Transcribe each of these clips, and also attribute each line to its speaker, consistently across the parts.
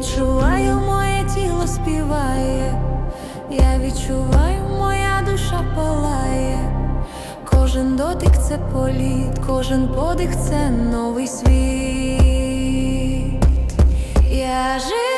Speaker 1: відчуваю, моє тіло співає, я відчуваю, моя душа палає. Кожен дотик це політ, кожен подих це новий світ. Я жива,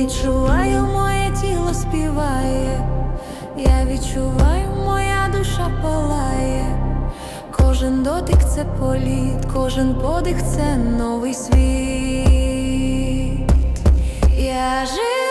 Speaker 1: відчуваю, моє тіло співає, я відчуваю, моя душа палає. Кожен дотик це політ, кожен подих це новий світ. Я жива.